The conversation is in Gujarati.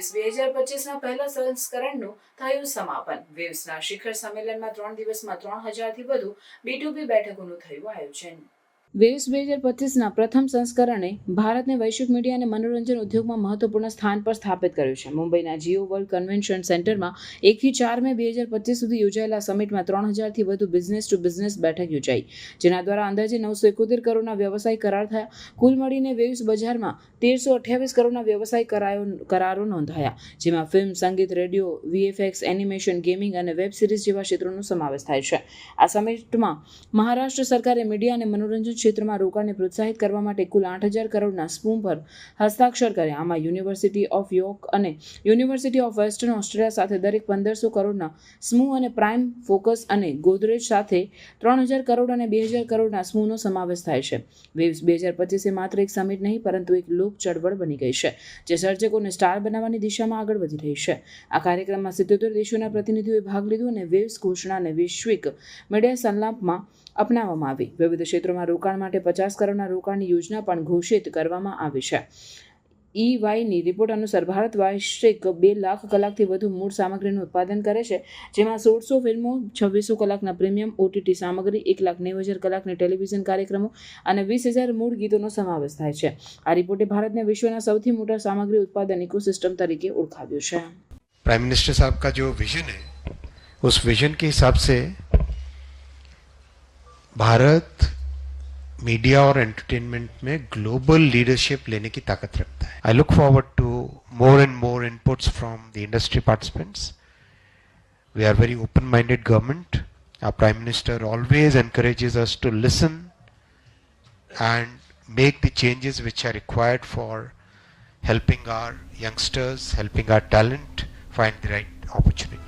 વેવ્સ બે હજાર પચીસના પહેલા સંસ્કરણનું થયું સમાપન. વેવ્સના શિખર સંમેલનમાં ત્રણ દિવસમાં ત્રણ હજારથી વધુ બી ટુ બી બેઠકોનું થયું આયોજન. વેવ્સ બે હજાર પચીસના પ્રથમ સંસ્કરણે ભારતને વૈશ્વિક મીડિયા અને મનોરંજન ઉદ્યોગમાં મહત્વપૂર્ણ સ્થાન પર સ્થાપિત કર્યું છે. મુંબઈના જીઓ વર્લ્ડ કન્વેન્શન સેન્ટરમાં એકથી ચાર મે બે હજાર પચીસ સુધી યોજાયેલા સમિટમાં ત્રણ હજારથી વધુ બિઝનેસ ટુ બિઝનેસ બેઠક યોજાઈ. જેના દ્વારા અંદાજે નવસો એકોતેર કરોડના વ્યવસાય કરાર થયા. કુલ મળીને વેવ્સ બજારમાં તેરસો અઠ્યાવીસ કરોડના વ્યવસાય કરાયો, કરારો નોંધાયા, જેમાં ફિલ્મ સંગીત, radio V F X animation gaming અને વેબ સિરીઝ જેવા ક્ષેત્રોનો સમાવેશ થાય છે. આ સમિટમાં મહારાષ્ટ્ર સરકારે મીડિયા અને મનોરંજન ક્ષેત્રમાં રોકાણને પ્રોત્સાહિત કરવા માટે કુલ આઠ હજાર કરોડના સ્પૂમ પર હસ્તાક્ષર કર્યા. આમાં યુનિવર્સિટી ઓફ યોર્ક અને યુનિવર્સિટી ઓફ વેસ્ટર્ન ઓસ્ટ્રેલિયા સાથે દરેક પંદરસો કરોડના સ્મૂ અને પ્રાઇમ ફોકસ અને ગોદરેજ સાથે ત્રણ હજાર કરોડ અને બે હજાર કરોડના સ્મૂનો સમાવેશ થાય છે. વેવ્સ બે હજાર પચીસે માત્ર એક સમિટ નહીં, પરંતુ એક લોક ચળવળ બની ગઈ છે, જે સર્જકોને સ્ટાર બનાવવાની દિશામાં આગળ વધી રહી છે. આ કાર્યક્રમમાં સિત્યોતેર દેશોના પ્રતિનિધિઓએ ભાગ લીધો અને વેવ્સ ઘોષણાને વૈશ્વિક મીડિયા સંલાપમાં અપનાવવામાં આવી. વિવિધ ક્ષેત્રોમાં રોકાણ રોકાણ માટે પચાસ કરોડના રોકાણની યોજના પણ ઘોષિત કરવામાં આવી છે. ઈવાયની રિપોર્ટ અનુસાર ભારત વાર્ષિક બે લાખ કલાકથી વધુ મૂળ સામગ્રીનું ઉત્પાદન કરે છે, જેમાં સોળસો ફિલ્મો, છવ્વીસો કલાકના પ્રીમિયમ ઓટીટી સામગ્રી, એક લાખ નેવું હજાર કલાકની ટેલિવિઝન કાર્યક્રમો અને વીસ હજાર મૂળ ગીતોનો સમાવેશ થાય છે. આ રિપોર્ટે ભારતને વિશ્વના સૌથી મોટા સામગ્રી ઉત્પાદન ઇકોસિસ્ટમ તરીકે ઓળખાવ્યું છે. પ્રાઇમ મિનિસ્ટર સાહેબ કા જો વિઝન હૈ, ઉસ વિઝન કે હિસાબ સે ભારત मीडिया और एंटरटेनमेंट में ग्लोबल लीडरशिप लेने की ताकत रखता है I look forward to more and more inputs from the industry participants we are very open minded government our prime minister always encourages us to listen and make the changes which are required for helping our youngsters helping our talent find the right opportunity